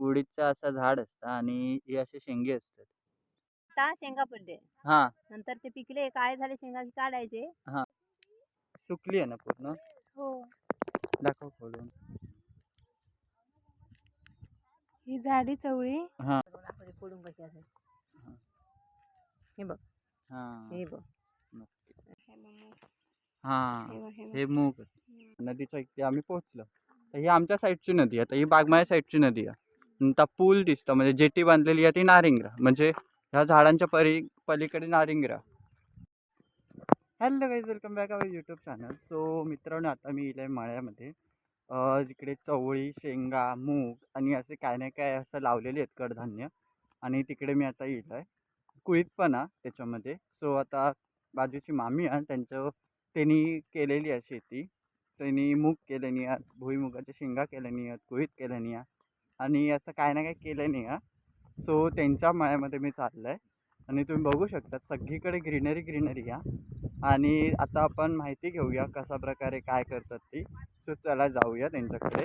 उडीदचं असं झाड असतं आणि हे असे शेंगे असतात. आता शेंगा पडले हा. नंतर ते पिकले काय झाले शेंगा की काढायचे. सुकली आहे ना पूर्ण? हो. दाखव खोलून. ही झाडी चवळी. हा. असेल हा. बघ. हा. हे बघ. हा हे हे. हे मूग. नदीच्या इथे आम्ही पोहोचलो. तर ही आमच्या साईडची नदी आहे. तर ही बागमाया साईडची नदी आहे. आणि पूल दिसतं. म्हणजे जेटी बांधलेली आहे ती नारिंगरा म्हणजे ह्या झाडांच्या परी पलीकडे नारिंगरा hello guys welcome back our YouTube channel. So मित्रांनो आता मी इले मळ्यामध्ये. अं, जिकडे चवळी शेंगा मूग आणि असे काय नाही काय असं लावलेले आहेत कडधान्य. आणि तिकडे मी आता येईल आहे कुळीत पण आहे त्याच्यामध्ये. सो आता बाजूची मामी आहे त्यांचं त्यांनी केलेली आहे शेती. त्यांनी मूग केल्यानी आहेत भुईमुगाच्या शेंगा केल्यानी आहेत कुळीत केल्यानी आहे आणि असं काय ना काय केलं नाही आहे सो त्यांच्या मळ्यामध्ये मी चाललं आहे आणि तुम्ही बघू शकता सगळीकडे ग्रीनरी ग्रीनरी या आणि आता आपण माहिती घेऊया कशा प्रकारे काय करतात ती. सो चला जाऊया त्यांच्याकडे.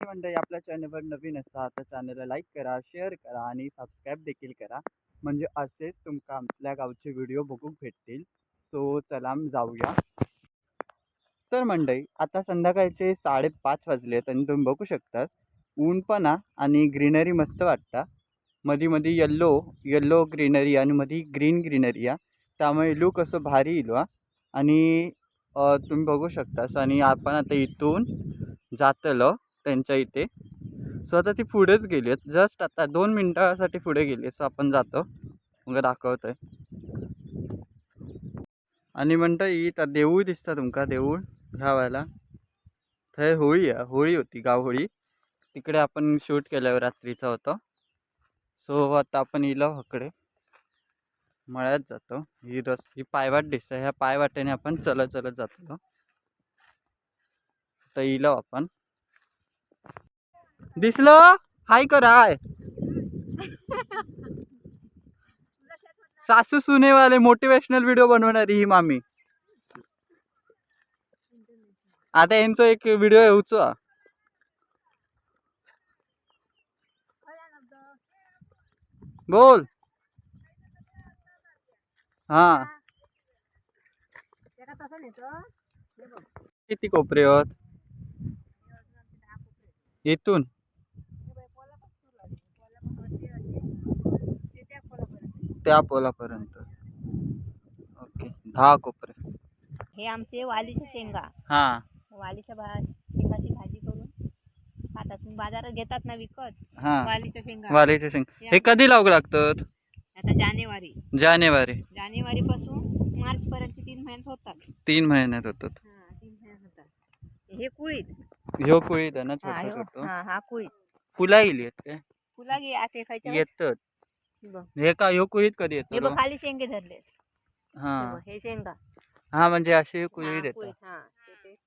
मंडळी आपल्या चॅनलवर नवीन असा तर चॅनलला लाईक करा शेअर करा आणि सबस्क्राईब देखील करा. म्हणजे असेच तुमका आपल्या गावचे व्हिडिओ बघूक भेटतील. सो चला जाऊया. तर मंडळी आता संध्याकाळचे साडेपाच वाजले आहेत आणि तुम्ही बघू शकता ऊन पण आणि ग्रीनरी मस्त वाटतं. मधी मधी यल्लो यल्लो ग्रीनरी आणि मधी ग्रीन ग्रीनरी आहे त्यामुळे लुक असं भारी येईल वा आणि तुम्ही बघू शकतास आणि आपण आता इथून जातलो त्यांच्या इथे. सो आता ती पुढेच गेली आहेत. जस्ट आता दोन मिनटासाठी पुढे गेली सो आपण जातो. मग दाखवतोय. आणि म्हणता इथं देऊळ दिसता तुमका देऊळ. ह्या थंय होळी आहे. होळी होती गाव होळी तिकडे आपण शूट केल्यावर रात्रीचं होतं. सो आता आपण इलो हकडे. मळ्यात जातो. ही रस ही पायवाट दिसतं. ह्या पायवाटेने आपण चलत चलत जातो. तर इलो आपण. दिसलं? हाय कर हाय. सासू सुनेवाले मोटिवेशनल व्हिडिओ बनवणारी ही मामी. आता यांचा एक व्हिडिओ येऊचो बोल. हा. किती कोपरे होत इथून. त्या पोलापर्यंत. ओके. दहा कोपरे. हे आमचे वालीचे शेंगा. हा. वालीच्या भा शेंगाची भाजी करून खातात तुम्ही बाजारात घेतात ना विकत हा. वालीच्या शेंगा. शेंग. हे कधी लावू लागतात? आता जानेवारी. जानेवारी. जानेवारी पासून मार्च पर्यंत तीन महिन्यात होतात. तीन महिन्यात होतात. हा तीन महिन्यात होतात. हे कुळीत. ह्यो कुळीत आहे ना हा छोटं ह्यो- छोटं हा हा कुळीत. फुला येईल येत काय? फुला घे आते येतात. हे बघ. हे का ह्यो कुळीत कधी हे येतो बघ? खाली शेंगे धरले हे. हा बघ, हे शेंगा. हा म्हणजे अशी हा, कुळीत येतात. कुळीत, हा.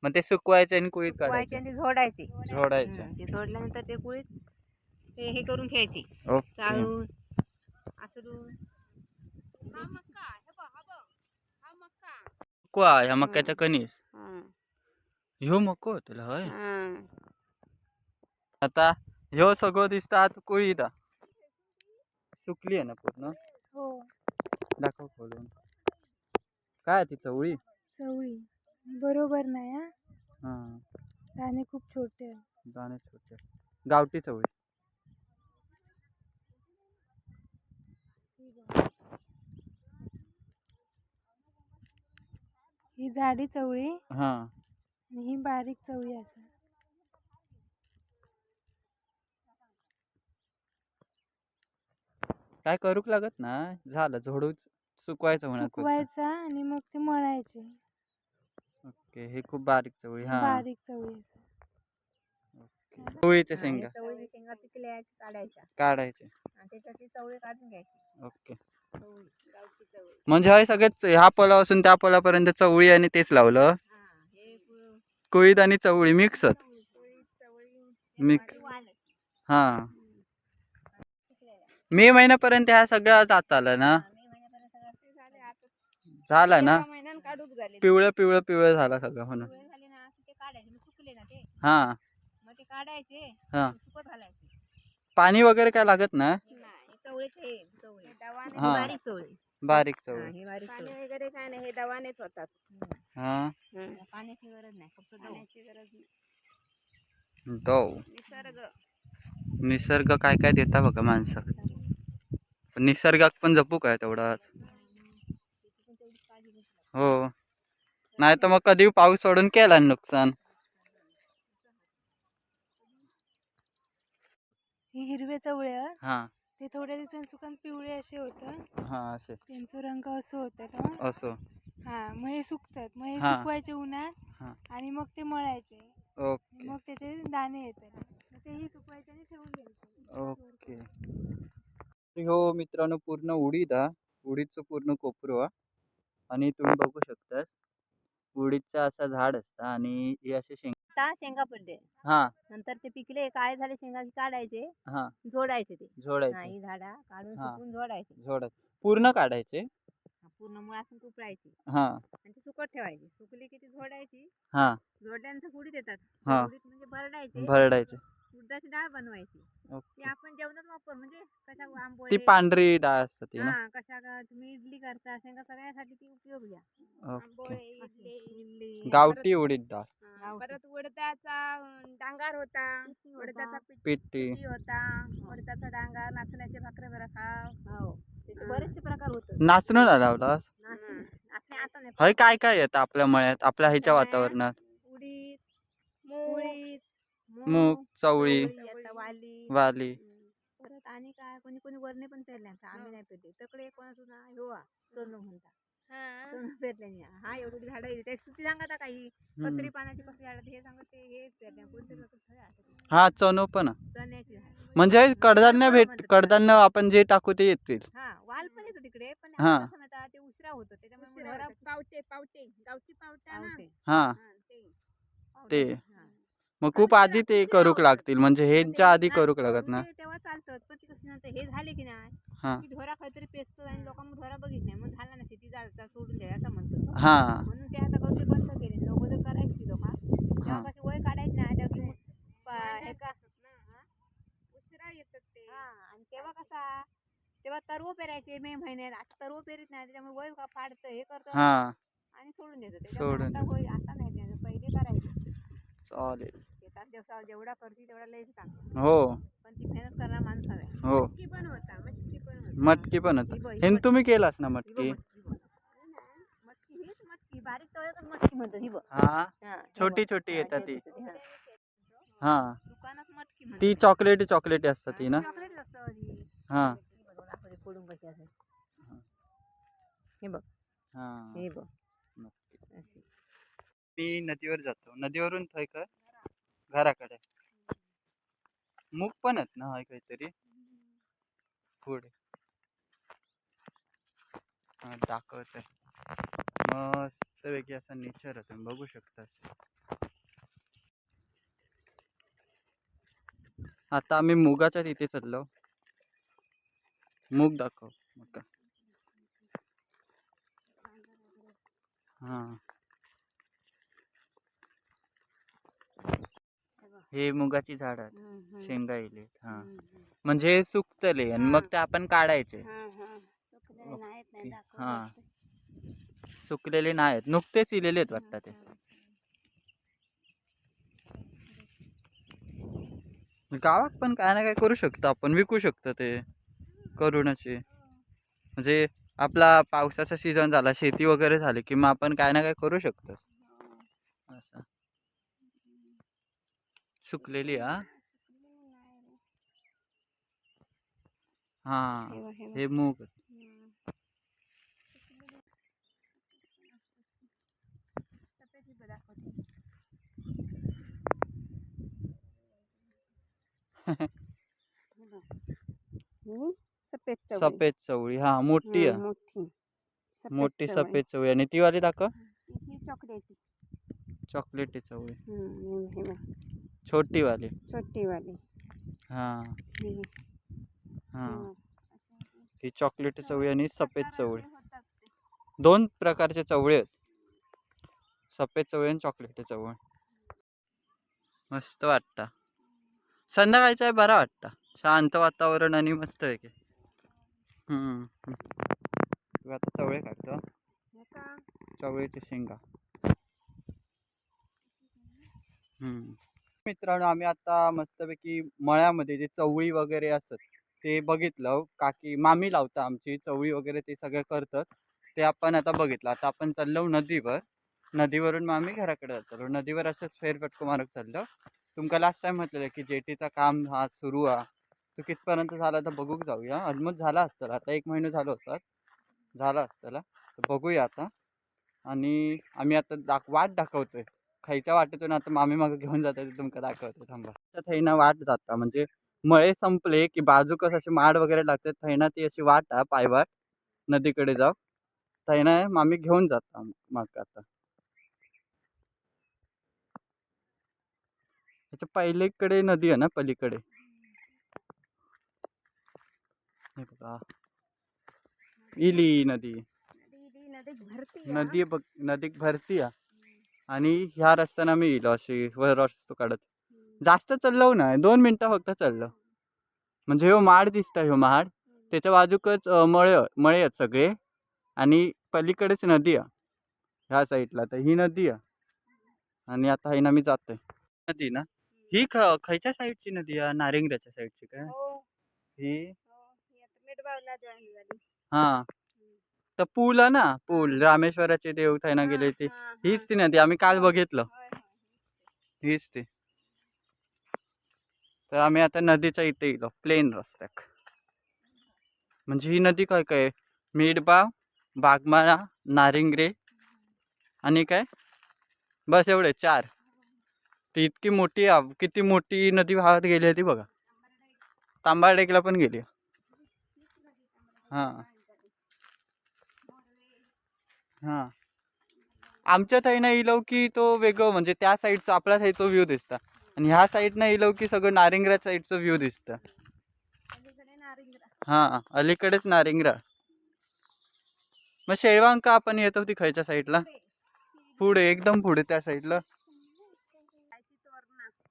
मग ते सुकवायचे आणि कुळीत काढायचे. आणि झोडायचे. झोडायचे. हम्म, ते झोडल्यानंतर ते कुळीत ते हे करून घ्यायचे. ओके. चाळून आसरून. कुवा ह्या मक्याच्या कणीस. हा, ह्यो मको तुला होय? हा. आता ह्यो सगळं दिसता आता कुळीत. हा. सुकली आहे ना पूर्ण? हो. दाखव खोलून. काय आहे ती चवळी? चवळी. बरोबर नाही हा? हा. दाणे खूप छोटे आहे दाणे छोटे गावठी चवळी ही झाडी चवळी हा. आणि ही बारीक चवळी असं काय करूक लागत ना झालं झोडूच सुकवायचं फक्त. सुकवायचा आणि मग ते मळायचे. ओके हे खूप बारीक चवळी हा. बारीक चवळी असं चवळीच्या हा, शेंगा. चवळी शेंगा पिकल्या की काढायच्या. काढायचे. आणि त्याच्यात ती चवळी काढून घ्यायची. ओके. चवळी गावठी चवळी. म्हणजे हे सगळेच ह्या पोलापासून त्या पोलापर्यंत चवळी आणि तेच लावलं? हा हे कुळीत आणि चवळी मिक्सच चवळी चवळी मिक्स. वाल. हा. पिकलेल्या. मे महिन्यापर्यंत ह्या सगळ्या जात आलं ना? हा, मे महिन्यापर्यंत सगळं ते झाले. आता झालं ना? काढूच पिवळं पिवळं पिवळं झालं सगळं म्हणून. पिवळे झाले ना की ते काढायचे मग सुकले ना ते. हा. मग ते काढायचे हा. सुकत घालायचे. पाणी वगैरे काय लागत ना नाही चवळीचे हे चवळी. दवाने हा. बारीक चवळी. बारीक चवळी. हे बारीक पाणी वगैरे काय नाही हे दवानेच होतात. हा. पाण्याची गरज नाही फक्त पाण्याची गरज नाही. दव. निसर्ग. निसर्ग काय काय देता बघा माणसं. पण निसर्गात पण जपू काय तेवढाच? हो. नाही तर मग कधी पाऊस सोडून केला नुकसान? ही हिरवे चवळे हं. हा. ते थोड्या दिवसांनी सुकन पिवळे असे होतं. हा असे. त्यांचं रंग असं होतं का? असं. हा मग हे सुकतात. मग हे हा. सुकवायचे उन्हात हा. आणि मग ते मळायचे. ओके. मग त्याचे दाणे येतात. मग तेही सुकवायचे आणि ठेवून द्यायचे. ओके. हो मित्रांनो पूर्ण उडीद हा. उडीदचं पूर्ण कोपरू हा. आणि तुम्ही बघू शकता उडीदचं असं झाड असतं आणि हे असे शेंग आता शेंगा पडले हा. नंतर ते पिकले काय झाले शेंगा की काढायचे हा. जोडायचे ते. जोडायचे नाही झाडा काढून हा. सुकून जोडायचे जोडायचे पूर्ण काढायचे. पूर्ण मुळासून कुपडायची हा. आणि ती सुकत ठेवायची. सुकली की ती जोडायची हा. जोडल्यानंतर फुडीत येतात. हा. म्हणजे भरडायचे. भरडायचे. उडदाची डाळ बनवायची. ती आपण जेवणात वापर म्हणजे कशा ती आंबोळे पांढरी डाळ असते ती ना? हा कशा का तुम्ही इडली करता शेंगा सगळ्यासाठी ती उपयोग घ्या. ओके. इडली इडली गावठी उडीद डाळ. हा, परत उडदाचा डांगार होता उडदाचा पिठ- पिठी होता उडदाचा डांगार नाचण्याचे भाकरे बरं खाव. त्याचे बरेचसे प्रकार होते. नाचणं ना लावला आपण आता नाही. हय काय काय येतं आपल्या मळ्यात आपल्या ह्याच्या? वातावरणात? उडीद उडीद मूग चवळी. वाली. हम्म. परत आणि काय कोणी कोणी वरणे पण आम्ही नाही पेरले. तकडे ह्यो हा, सोनू म्हणता. सोनू पेरले नाही हा एवढी झाडं आहे त्या सुट्टी सांगता काही हम्म. कत्री पानाची कसली झाडं हे सांगत ते हे पेरल्या. कोणते लोक. हा चणो पण चण्याची झाडं. म्हणजे कडधान्य भेट कडधान्य आपण जे टाकू ते येतील. हा वाल पण येतो तिकडे पण हा. आता कसं ते उशिरा होतं त्याच्यामुळे ढोरा पावटे पावटे. गावठी पावटा ना. हा. हा, ते. ते. हा. मग खूप आधी ते करूक लागतील. म्हणजे ह्याच्या आधी ना, करूक लागत ना. तेव्हा चालतं पण ते कसं नंतर हे झाले की नाही हा. की ढोरा काहीतरी पेचतो आणि लोकांना ढोरा बघित नाही. मग झाला ना शेती जायचा सोडून द्या असं म्हणतो हा. म्हणून ते आता गवते बंद केले. लोक जर करायची लोक तेव्हा हा. कशी वय काढायची नाही तेव्हा की प- हे का उशिरा येतात ते. हा. आणि तेव्हा कसा तेव्हा तरव पेरायचे मे महिन्यात. आता तरव पेरीत नाही त्याच्यामुळे वय का फाडतं हे करतं हा. आणि सोडून देतं त्याच्यामुळे सोडून आता वय आता नाही पहिले करायचे. चालेल. जेवढा जेवढा करते तेवढा लयच हो. पण ती मेहनत करणार माणसं आहे हो. मटकी पण होता मटकी पण होता. मटकी पण होत. ही बघ, ही हे बघ. तुम्ही केलास ना मटकी? मटकी बघ. मटकी हीच मटकी बारीक तळकच मटकी म्हणतो ही बघ हा? हा, हे छोटी बघ. छोटी हा, येतात ती. छोटी छोटी, हा. हा. दुकानात मटकी म्हणतात. ती चॉकलेटी चॉकलेटी असतात ती ना? चॉकलेट असतं ती. हा. ही बघ, असेल. हे. बघ. हा. हे बघ. नक्की. अशी. मी नदीवर जातो. नदीवरून थंय काय घराकडे. मूग पण आहेत ना हाय काहीतरी? पुढे. दाखवत आहे मस्त वेगळी असा नेचर आहे तुम्ही बघू शकतास आता आम्ही मुगाच्या तिथे चाललो. मूग दाखव मका हां. हे मुगाची झाड आहेत. शेंगा येले हा. म्हणजे हे सुकतले आणि मग ते आपण काढायचे. हा, हा. सुकलेले नाहीत, हा. सुकलेले नुकतेच इलेले आहेत वाटतं ते. गावात पण काय ना काय करू शकतो आपण विकू शकतो ते. करूनचे. म्हणजे आपला पावसाचा सीझन झाला शेती वगैरे झाली की मग आपण काय ना काय करू शकतो. असं. सुकलेली हा? हा हे मूग. सफेद सफेद चवळी. हा मोठी आहे मोठी. सफेद मोठी चवळी. सफेद चवळी. आणि ती वाली दाखव. चॉकलेटी. चॉकलेटी चवळी. छोटी वाली छोटी वाली हा ही. हा. ही चॉकलेटी चवळी आणि सफेद चवळी होतात ते. दोन प्रकारचे चवळे आहेत सफेद चवळी आणि चॉकलेटी चवळी मस्त वाटतं संध्याकाळचा बरा वाटतं शांत वातावरण आणि मस्त आहे की हम्म. तू आता चवळे काढतो हे का? चवळीच्या शेंगा हम्म. मित्रांनो आम्ही आता मस्तपैकी मळ्यामध्ये जे चवळी वगैरे असतात ते बघितलं हो. काकी मामी लावता आमची चवळी वगैरे ते सगळं करतात. ते आपण आता बघितलं. आता आपण चाललो नदीवर. नदीवरून मग आम्ही घराकडे जातो. नदीवर असंच फेरपटको मारत चाललो. तुमका लास्ट टाइम म्हटलेलं की जेटीचा काम हा सुरू हा. तो कितपर्यंत झाला तर बघूक जाऊया. ऑलमोस्ट झाला असतं आता एक महिना झालो होता झाला असतं तर बघूया आता. आणि आम्ही आता दाख वाट दाखवतोय. खायच्या वाटेतून आता मामी मागं घेऊन जाते ते तुमका दाखवतो थांबा. तर थैना वाट जाता म्हणजे मळे संपले की बाजूकच असे माड वगैरे लागतात थैना ती अशी वाट आहे पायवाट नदीकडे जाऊ थैना आहे मामी घेऊन जाता मग आता. त्याच्या पहिलीकडे नदी आहे ना पलीकडे. हे बघा. इली नदी. नदी नदी भरती नदी बघ नदीक भरती आहे. आणि ह्या रस्त्यानं मी येलो अशी वर रस्तो काढत. जास्त चाललो ना दोन मिनटं फक्त चाललो. म्हणजे ह्यो माड दिसता ह्यो माड. त्याच्या बाजूकच मळे मळे आहेत सगळे आणि पलीकडेच नदी आहे. ह्या साईडला तर ही नदी आहे. आणि आता ही ना मी जातोय. नदी ना? ही ख खयच्या साईडची नदी आहे? नारिंगऱ्याच्या साईडची काय? हो. ही. तर पूल आहे ना पूल. रामेश्वराचे देव थैना गेले ते. हीच ती नदी आम्ही काल बघितलं. हीच ती. तर आम्ही आता नदीच्या इथे येलो प्लेन रस्त्याक. म्हणजे ही नदी काय काय? मिडबाव बागमाळा नारिंगरे आणि काय? बस एवढे चार. ती इतकी मोठी किती मोठी नदी वाहत गेली आहे ती बघा तांबाडेकला पण गेली. हां. हां. आमच्या साईडनं येलो की तो वेगळं म्हणजे त्या साईडचा आपल्या साईडचा व्ह्यू दिसता. आणि ह्या साईडनं येलो की सगळं नारिंगरा साईडचं व्ह्यू दिसतं. हां अलीकडेच नारिंगरा. मग शेळवांका आपण येतो ती खायच्या साईडला? पुढे. एकदम पुढे त्या साईडला.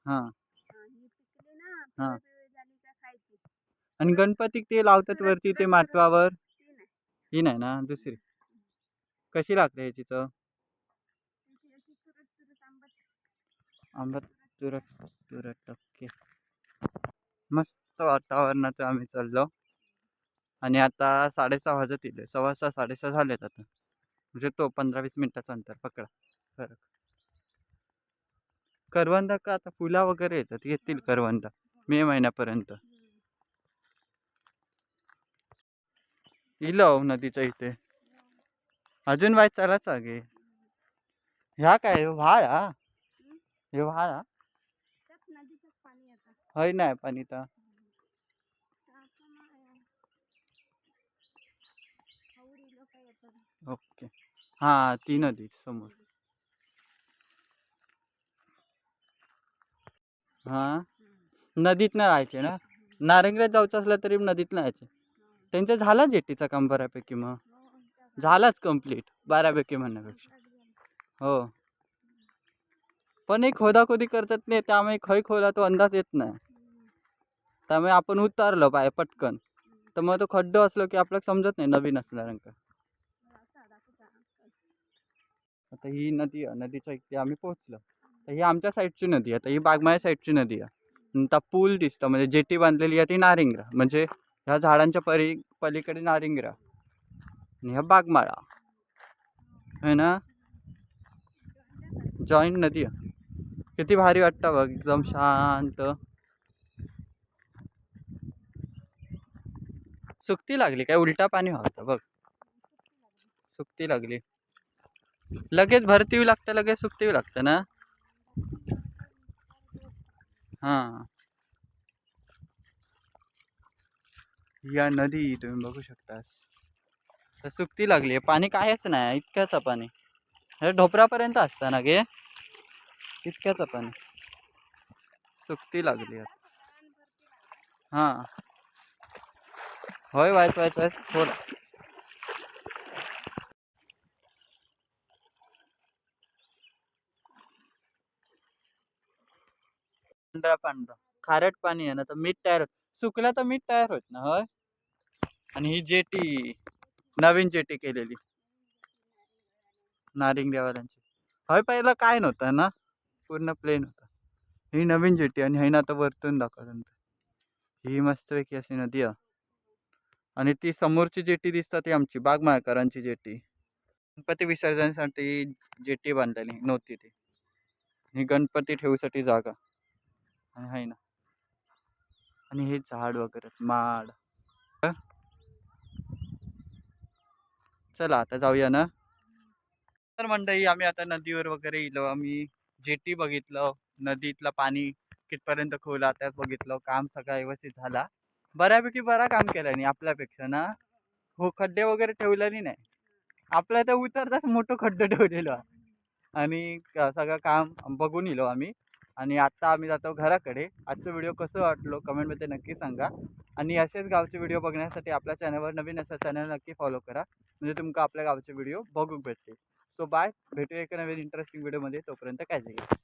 हां. हा, आणि गणपतीक ते लावतात वरती ते माटवावर? ही नाही ना दुसरी. कशी लागते याची चव ती आंबट तुरट तुरट ओके. मस्त वातावरणात आम्ही चाललो. आणि आता साडेसहा वाजत येते सव्वा सहा साडेसहा झालेत आता. म्हणजे तो पंधरा वीस मिनिटाचं अंतर. पकडा. फरक. करवंदा का आता फुला वगैरे येतात? येतील करवंदा. मे महिन्यापर्यंत. इलो हो नदीच्या इथे. अजून वाय चालाच गे ह्या काय व्हाळ हा. हे व्हाळ हा. हय नाही पाणी तर. नाही. ओके. हा ती नदी समोर. हा? नदीतनं राहायचे ना? नारंगल्यात जायचं असलं तरी नदीतनं यायचे त्यांचं झाला जेटीचा काम बऱ्यापैकी मग. झालाच कंप्लीट बऱ्यापैकी म्हणण्यापेक्षा. हो. पण एक खोदाखोदी करतात नाही त्यामुळे खय खोला तो अंदाज येत नाही. त्यामुळे आपण उतारलं पाय पटकन. तर मग तो खड्ड असलो की आपल्याला समजत नाही नवीन असल्यानंतर आता ही नदी आहे नदीच्या इथे आम्ही पोहोचलो. तर ही आमच्या साईडची नदी आहे आता ही बागमाया साईडची नदी आहे. आता पूल दिसतं म्हणजे जेटी बांधलेली आहे ती नारिंगरा म्हणजे ह्या झाडांच्या परी पलीकडे नारिंगरा. आणि ह्या बागमाळा. आहे ना? जॉईंट नदी. किती भारी वाटतं बघ एकदम शांत. सुकती लागली काय उलटा पाणी व्हावतं बघ. सुकती लागली. लगेच भरती लागतं लगेच सुकती लागतं ना? हां. या नदी तुम्ही बघू शकता तर सुकती लागली आहे. पाणी कायच नाही इतक्याचं पाणी. हे ढोपरापर्यंत असतं ना गे? इतक्याचं पाणी. सुकती लागली आहे. हां. होय वायच वायच वायच बोला. पांढरा पांढरा. खारट पाणी आहे ना तर मीठ तयार होत सुकलं तर मीठ तयार होत ना होय? आणि ही जेटी. नवीन जेटी केलेली. नारिंग देवाल्यांची होय पहिला काय नव्हतं ना? पूर्ण प्लेन होता. ही नवीन जेटी आणि हे ना आता वरतून दाखवलं ही मस्तपैकी अशी नदी आहे. आणि ती समोरची जेटी दिसतात ती आमची बागमाळकरांची जेटी. गणपती विसर्जनासाठी जेटी बांधलेली नव्हती ती. ही गणपती ठेवूसाठी जागा. आणि आहे ना आणि हे झाड वगैरे माड. चला आता जाऊया ना. तर मंडळी आम्ही आता नदीवर वगैरे येलो आम्ही जेटी बघितलं. नदीतलं पाणी कितपर्यंत खोला त्यात बघितलं. काम सगळं व्यवस्थित झाला. बऱ्यापैकी बरा काम केलं नाही आपल्यापेक्षा ना. हो खड्डे वगैरे ठेवलेली नाही. आपल्या तर उतरताच मोठं खड्डं ठेवलेलं. आणि सगळं काम बघून येलो आम्ही. आणि आत्ता आम्ही जातो घराकडे. आजचं व्हिडिओ कसं वाटलो कमेंटमध्ये नक्की सांगा. आणि असेच गावचे व्हिडिओ बघण्यासाठी आपल्या चॅनलवर नवीन असं चॅनल नक्की फॉलो करा. म्हणजे तुमका आपल्या गावचे व्हिडिओ बघूक भेटतील. सो बाय भेटूया एका नवीन इंटरेस्टिंग व्हिडिओमध्ये तोपर्यंत काय जाईल